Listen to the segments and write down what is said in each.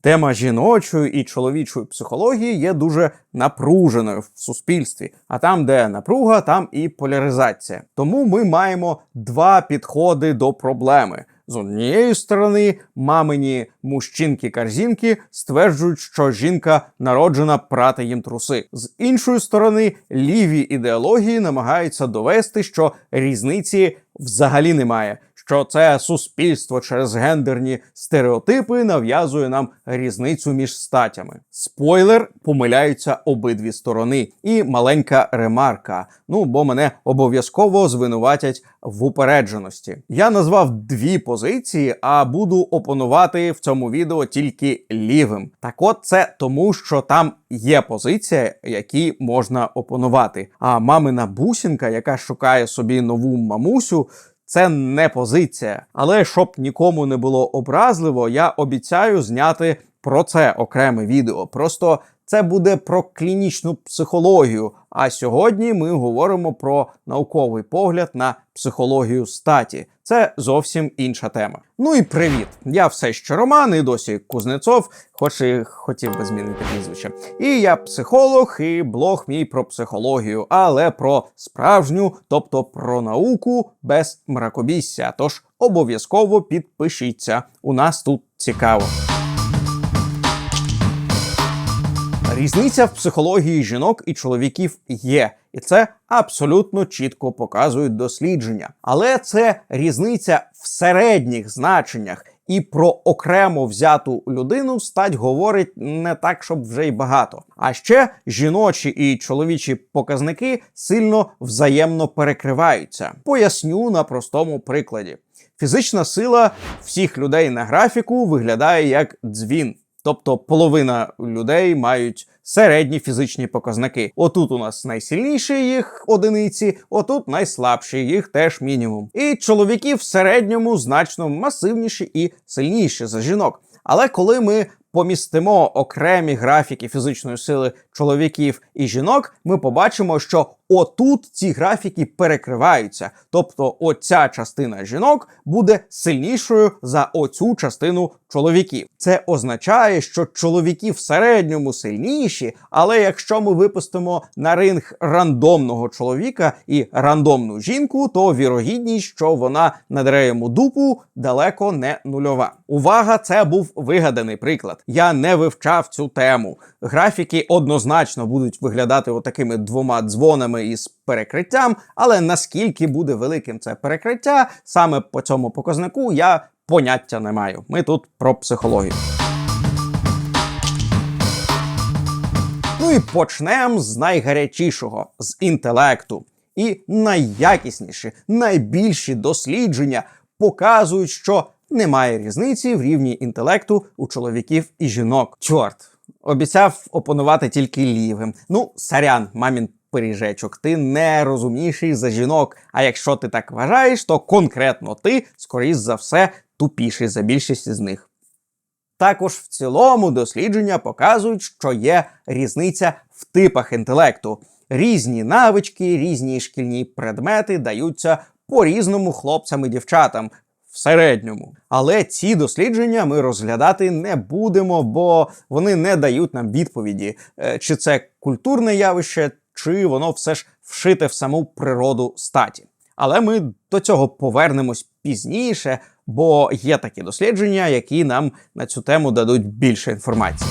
Тема жіночої і чоловічої психології є дуже напруженою в суспільстві. А там, де напруга, там і поляризація. Тому ми маємо два підходи до проблеми. З однієї сторони, мамині мужчинки-карзінки стверджують, що жінка народжена прати їм труси. З іншої сторони, ліві ідеології намагаються довести, що різниці взагалі немає. Що це суспільство через гендерні стереотипи нав'язує нам різницю між статями. Спойлер, помиляються обидві сторони. І маленька ремарка. Ну бо мене обов'язково звинуватять в упередженості. Я назвав дві позиції, а буду опонувати в цьому відео тільки лівим. Так от це тому, що там є позиція, які можна опонувати. А мамина бусінка, яка шукає собі нову мамусю. Це не позиція, але щоб нікому не було образливо, я обіцяю зняти про це окреме відео. Просто це буде про клінічну психологію. А сьогодні ми говоримо про науковий погляд на психологію статі. Це зовсім інша тема. Ну і привіт! Я все ще Роман, і досі Кузнецов, хоч і хотів би змінити прізвище. І я психолог, і блог мій про психологію, але про справжню, тобто про науку без мракобісся. Тож обов'язково підпишіться. У нас тут цікаво. Різниця в психології жінок і чоловіків є, і це абсолютно чітко показують дослідження. Але це різниця в середніх значеннях. І про окремо взяту людину стать говорить не так, щоб вже й багато. А ще жіночі і чоловічі показники сильно взаємно перекриваються. Поясню на простому прикладі: фізична сила всіх людей на графіку виглядає як дзвін. Тобто половина людей мають середні фізичні показники. Отут у нас найсильніші їх одиниці, отут найслабші їх теж мінімум. І чоловіки в середньому значно масивніші і сильніші за жінок. Але коли ми помістимо окремі графіки фізичної сили чоловіків і жінок, ми побачимо, що отут ці графіки перекриваються. Тобто, оця частина жінок буде сильнішою за оцю частину чоловіків. Це означає, що чоловіки в середньому сильніші, але якщо ми випустимо на ринг рандомного чоловіка і рандомну жінку, то вірогідність, що вона надре йому дупу, далеко не нульова. Увага, це був вигаданий приклад. Я не вивчав цю тему. Графіки однозначно будуть виглядати отакими двома дзвонами із перекриттям, але наскільки буде великим це перекриття, саме по цьому показнику я поняття не маю. Ми тут про психологію. Ну і почнемо з найгарячішого з інтелекту. І найякісніші, найбільші дослідження показують, що немає різниці в рівні інтелекту у чоловіків і жінок. Чорт, обіцяв опонувати тільки лівим. Ну, сарян, мамін пиріжечок, ти не розумніший за жінок. А якщо ти так вважаєш, то конкретно ти, скоріш за все, тупіший за більшість із них. Також в цілому дослідження показують, що є різниця в типах інтелекту. Різні навички, різні шкільні предмети даються по-різному хлопцям і дівчатам в середньому. Але ці дослідження ми розглядати не будемо, бо вони не дають нам відповіді, е, чи це культурне явище, чи воно все ж вшите в саму природу статі. Але ми до цього повернемось пізніше, бо є такі дослідження, які нам на цю тему дадуть більше інформації.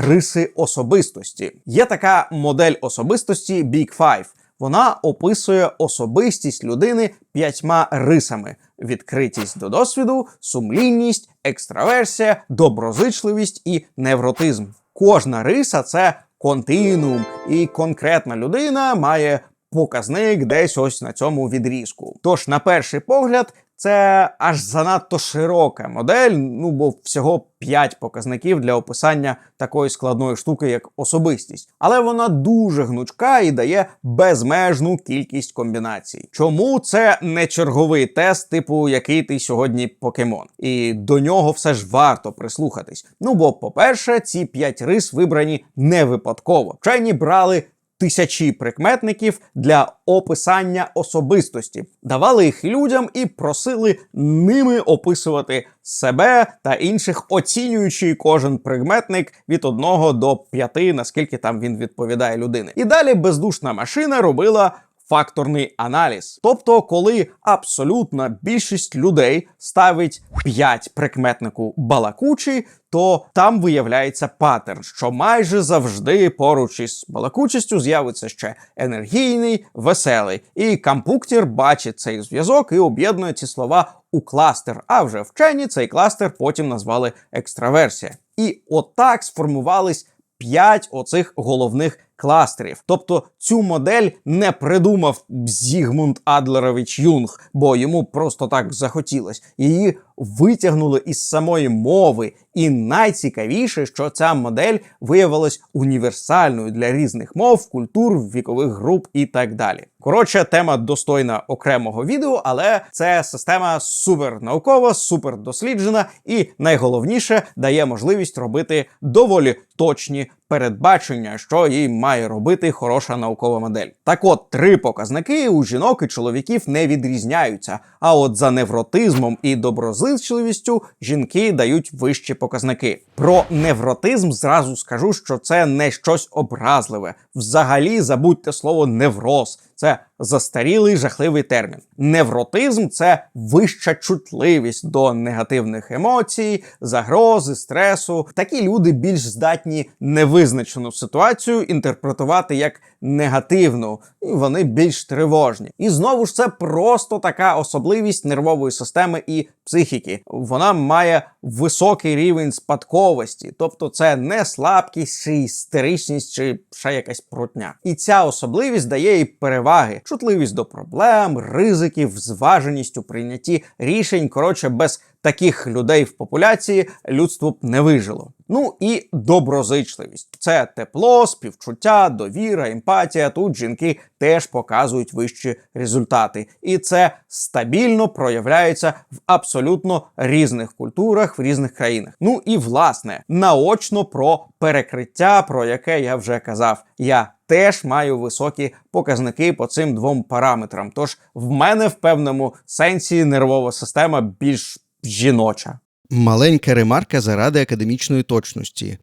Риси особистості. Є така модель особистості Big Five. Вона описує особистість людини п'ятьма рисами: відкритість до досвіду, сумлінність, екстраверсія, доброзичливість і невротизм. Кожна риса це континуум, і конкретна людина має показник десь ось на цьому відрізку. Тож, на перший погляд, це аж занадто широка модель, ну бо всього 5 показників для описання такої складної штуки, як особистість. Але вона дуже гнучка і дає безмежну кількість комбінацій. Чому це не черговий тест, типу який ти сьогодні покемон? І до нього все ж варто прислухатись. Ну бо, по-перше, ці 5 рис вибрані не випадково. Вчені брали тисячі прикметників для описання особистості, давали їх людям і просили ними описувати себе та інших, оцінюючи кожен прикметник від 1 до 5, наскільки там він відповідає людини. І далі бездушна машина робила. Факторний аналіз, тобто, коли абсолютна більшість людей ставить 5 прикметнику балакучий, то там виявляється паттерн, що майже завжди поруч із балакучістю з'явиться ще енергійний, веселий. І кампуктір бачить цей зв'язок і об'єднує ці слова у кластер. А вже вчені цей кластер потім назвали екстраверсія. І отак сформувались п'ять оцих головних кластерів. Тобто цю модель не придумав Зігмунд Адлерович Юнг, бо йому просто так захотілось. Її витягнули із самої мови. І найцікавіше, що ця модель виявилась універсальною для різних мов, культур, вікових груп і так далі. Коротше, тема достойна окремого відео, але це система супер наукова, супер досліджена і найголовніше дає можливість робити доволі точні передбачення, що їй має робити хороша наукова модель. Так от три показники у жінок і чоловіків не відрізняються. А от за невротизмом і доброзичливістю жінки дають вищі показники. Про невротизм зразу скажу, що це не щось образливе. Взагалі забудьте слово невроз. Це застарілий жахливий термін. Невротизм це вища чутливість до негативних емоцій, загрози, стресу. Такі люди більш здатні невизначену ситуацію інтерпретувати як негативну, і вони більш тривожні. І знову ж це просто така особливість нервової системи і психіки. Вона має високий рівень спадковості, тобто це не слабкість, чи істеричність, чи ще якась прутня. І ця особливість дає їй переваги, чутливість до проблем, ризиків, зваженість у прийнятті рішень. Коротше, без таких людей в популяції людство б не вижило. Ну і доброзичливість це тепло, співчуття, довіра, емпатія. Тут жінки теж показують вищі результати, і це стабільно проявляється в абсолютно різних культурах в різних країнах. Ну і власне наочно про перекриття, про яке я вже казав. Я теж маю високі показники по цим двом параметрам. Тож в мене в певному сенсі нервова система більш жіноча. Маленька ремарка заради академічної точності.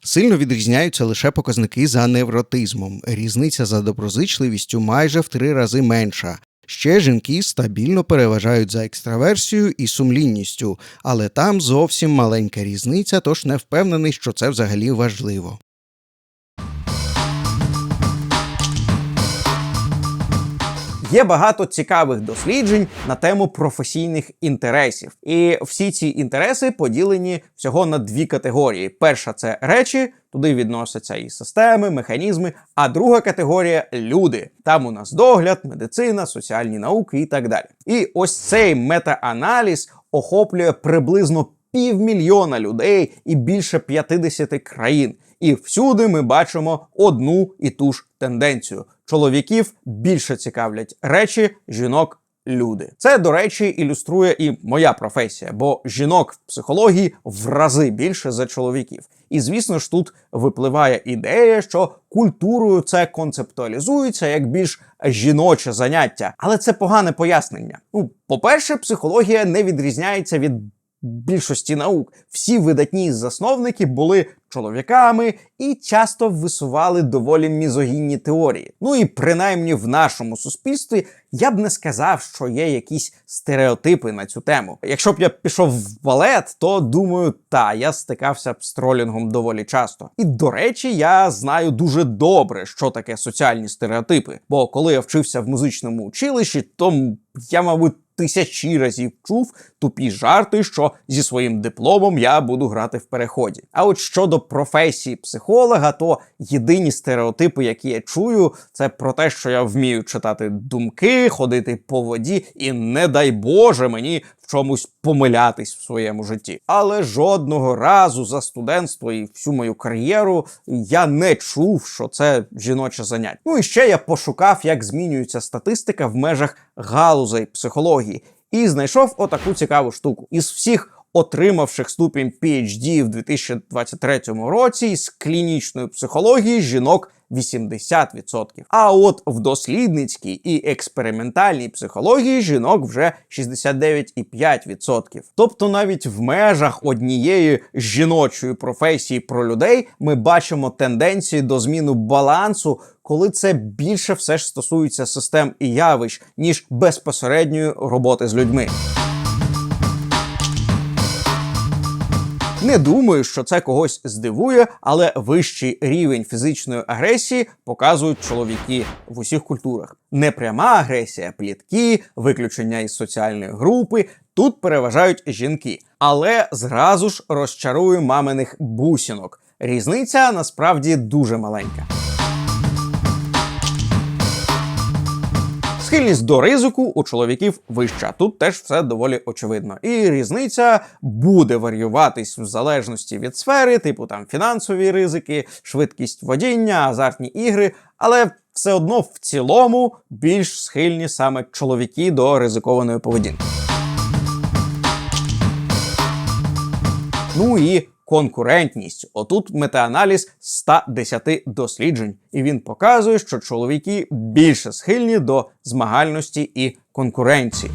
Сильно відрізняються лише показники за невротизмом. Різниця за доброзичливістю майже в три рази менша. Ще жінки стабільно переважають за екстраверсією і сумлінністю, але там зовсім маленька різниця, тож не впевнений, що це взагалі важливо. Є багато цікавих досліджень на тему професійних інтересів, і всі ці інтереси поділені всього на дві категорії: перша це речі, туди відносяться і системи, механізми. А друга категорія люди. Там у нас догляд, медицина, соціальні науки і так далі. І ось цей мета-аналіз охоплює приблизно півмільйона людей і більше 50 країн. І всюди ми бачимо одну і ту ж тенденцію: чоловіків більше цікавлять речі, жінок. Люди, це до речі, ілюструє і моя професія, бо жінок в психології в рази більше за чоловіків. І звісно ж, тут випливає ідея, що культурою це концептуалізується як більш жіноче заняття, але це погане пояснення. Ну, по-перше, психологія не відрізняється від більшості наук. Всі видатні засновники були чоловіками і часто висували доволі мізогінні теорії. Ну і принаймні в нашому суспільстві я б не сказав, що є якісь стереотипи на цю тему. Якщо б я пішов в балет, то думаю, та я стикався б з тролінгом доволі часто. І до речі, я знаю дуже добре, що таке соціальні стереотипи. Бо коли я вчився в музичному училищі, то я, мабуть, тисячі разів чув тупі жарти, що зі своїм дипломом я буду грати в переході. А от щодо професії психолога, то єдині стереотипи, які я чую, це про те, що я вмію читати думки, ходити по воді, і не дай Боже мені в чомусь помилятись в своєму житті. Але жодного разу за студентство і всю мою кар'єру я не чув, що це жіноче заняття. Ну і ще я пошукав, як змінюється статистика в межах галузей психології, і знайшов отаку цікаву штуку. Із всіх отримавших ступінь PhD в 2023 році з клінічної психології жінок 80%. А от в дослідницькій і експериментальній психології жінок вже 69,5%. Тобто навіть в межах однієї жіночої професії про людей ми бачимо тенденції до зміни балансу, коли це більше все ж стосується систем і явищ, ніж безпосередньої роботи з людьми. Не думаю, що це когось здивує, але вищий рівень фізичної агресії показують чоловіки в усіх культурах. Непряма агресія, плітки, виключення із соціальної групи. Тут переважають жінки, але зразу ж розчарую маминих бусінок. Різниця насправді дуже маленька. Схильність до ризику у чоловіків вища. Тут теж все доволі очевидно. І різниця буде варіюватись в залежності від сфери, типу там фінансові ризики, швидкість водіння, азартні ігри, але все одно в цілому більш схильні саме чоловіки до ризикованої поведінки. Ну і конкурентність. Отут метааналіз 110 досліджень, і він показує, що чоловіки більше схильні до змагальності і конкуренції.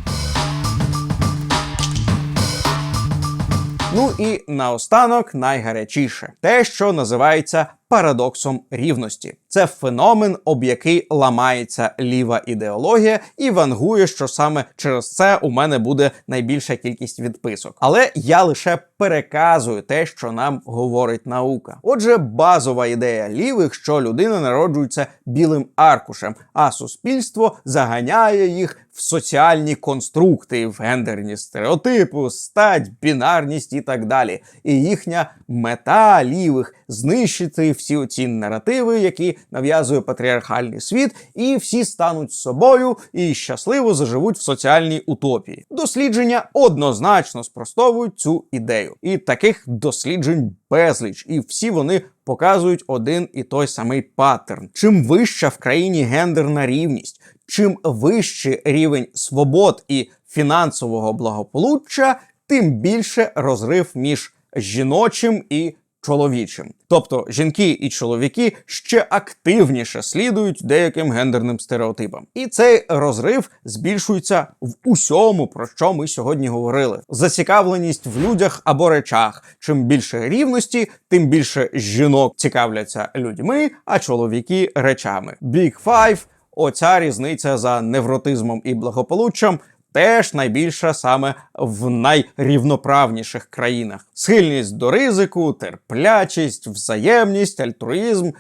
Ну і наостанок найгарячіше те, що називається парадоксом рівності. Це феномен, об який ламається ліва ідеологія, і вангує, що саме через це у мене буде найбільша кількість відписок. Але я лише переказую те, що нам говорить наука. Отже, базова ідея лівих, що людина народжується білим аркушем, а суспільство заганяє їх в соціальні конструкти, в гендерні стереотипи, стать, бінарність і так далі. І їхня мета лівих знищити всі оці наративи, які нав'язує патріархальний світ, і всі стануть собою і щасливо заживуть в соціальній утопії. Дослідження однозначно спростовують цю ідею. І таких досліджень безліч, і всі вони показують один і той самий паттерн. Чим вища в країні гендерна рівність, чим вищий рівень свобод і фінансового благополуччя, тим більше розрив між жіночим і чоловічим. Тобто жінки і чоловіки ще активніше слідують деяким гендерним стереотипам. І цей розрив збільшується в усьому, про що ми сьогодні говорили. Зацікавленість в людях або речах. Чим більше рівності, тим більше жінок цікавляться людьми, а чоловіки речами. Big Five – оця різниця за невротизмом і благополуччям теж найбільша саме в найрівноправніших країнах. Схильність до ризику, терплячість, взаємність, альтруїзм.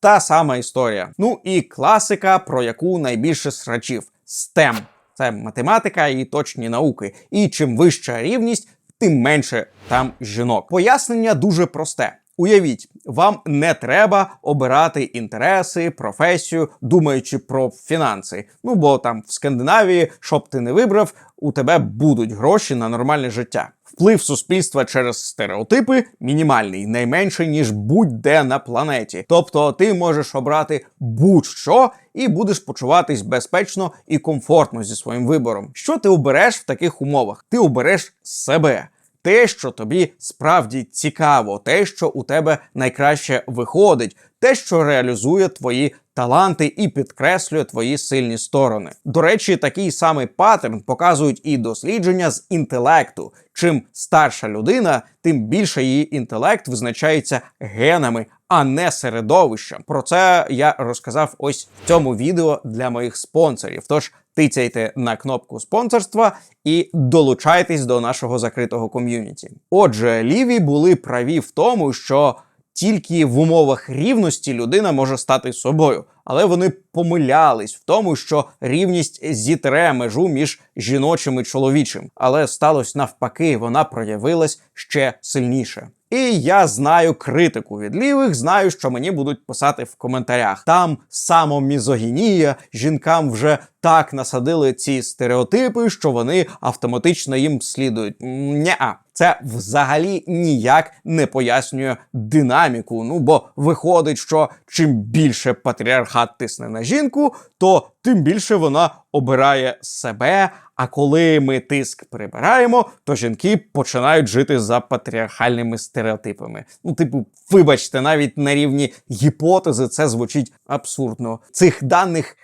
Та сама історія. Ну і класика, про яку найбільше срачів STEM. Це математика і точні науки. І чим вища рівність, тим менше там жінок. Пояснення дуже просте. Уявіть, вам не треба обирати інтереси, професію, думаючи про фінанси. Ну бо там в Скандинавії, щоб ти не вибрав, у тебе будуть гроші на нормальне життя. Вплив суспільства через стереотипи мінімальний, найменший ніж будь-де на планеті. Тобто ти можеш обрати будь-що і будеш почуватись безпечно і комфортно зі своїм вибором. Що ти обереш в таких умовах? Ти обереш себе те, що тобі справді цікаво, те, що у тебе найкраще виходить, те, що реалізує твої таланти і підкреслює твої сильні сторони. До речі, такий самий паттерн показують і дослідження з інтелекту. Чим старша людина, тим більше її інтелект визначається генами, а не середовищем. Про це я розказав ось в цьому відео для моїх спонсорів. Тож тицяйте на кнопку спонсорства і долучайтесь до нашого закритого ком'юніті. Отже, ліві були праві в тому, що тільки в умовах рівності людина може стати собою, але вони помилялись в тому, що рівність зітре межу між жіночим і чоловічим. Але сталося навпаки, вона проявилась ще сильніше. І я знаю критику від лівих, знаю, що мені будуть писати в коментарях. Там самомізогінія, жінкам вже так насадили ці стереотипи, що вони автоматично їм слідують. Ня, це взагалі ніяк не пояснює динаміку. Ну бо виходить, що чим більше патріархат тисне на жінку, то тим більше вона обирає себе. А коли ми тиск прибираємо, то жінки починають жити за патріархальними стереотипами. Ну, типу, вибачте, навіть на рівні гіпотези це звучить абсурдно. Цих даних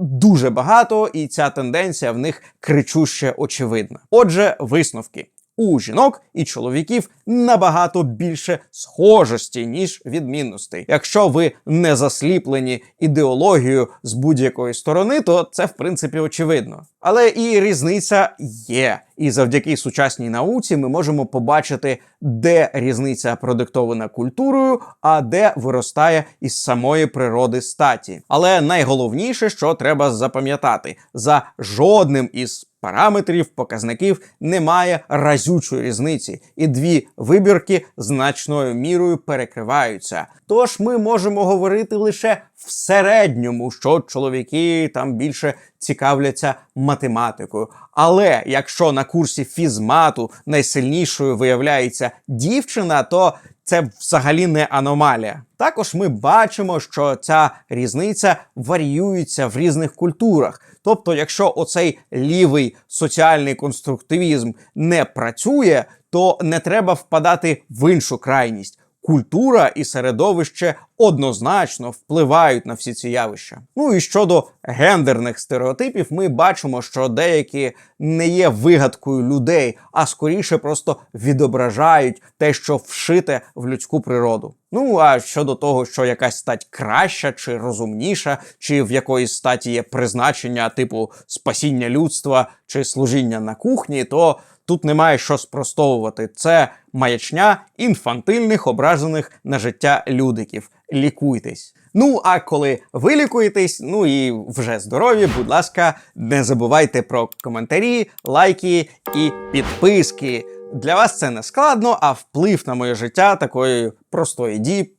дуже багато, і ця тенденція в них кричуще очевидна. Отже, висновки. У жінок і чоловіків набагато більше схожості, ніж відмінностей. Якщо ви не засліплені ідеологією з будь-якої сторони, то це в принципі очевидно. Але і різниця є. І завдяки сучасній науці ми можемо побачити, де різниця продиктована культурою, а де виростає із самої природи статі. Але найголовніше, що треба запам'ятати, за жодним із параметрів, показників немає разючої різниці, і дві вибірки значною мірою перекриваються. Тож ми можемо говорити лише в середньому, що чоловіки там більше цікавляться математикою. Але якщо на курсі фізмату найсильнішою виявляється дівчина, то це взагалі не аномалія. Також ми бачимо, що ця різниця варіюється в різних культурах. Тобто, якщо оцей лівий соціальний конструктивізм не працює, то не треба впадати в іншу крайність. Культура і середовище однозначно впливають на всі ці явища. Ну і щодо гендерних стереотипів, ми бачимо, що деякі не є вигадкою людей, а скоріше просто відображають те, що вшите в людську природу. Ну а щодо того, що якась стать краща чи розумніша, чи в якоїсь статі є призначення типу спасіння людства чи служіння на кухні, то тут немає що спростовувати. Це маячня інфантильних, ображених на життя людиків. Лікуйтесь. Ну а коли ви лікуєтесь, ну і вже здорові, будь ласка, не забувайте про коментарі, лайки і підписки. Для вас це не складно, а вплив на моє життя такої простої дії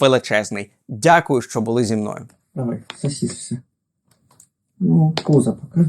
величезний. Дякую, що були зі мною. Давай, сосишься. Ну, пузо пока.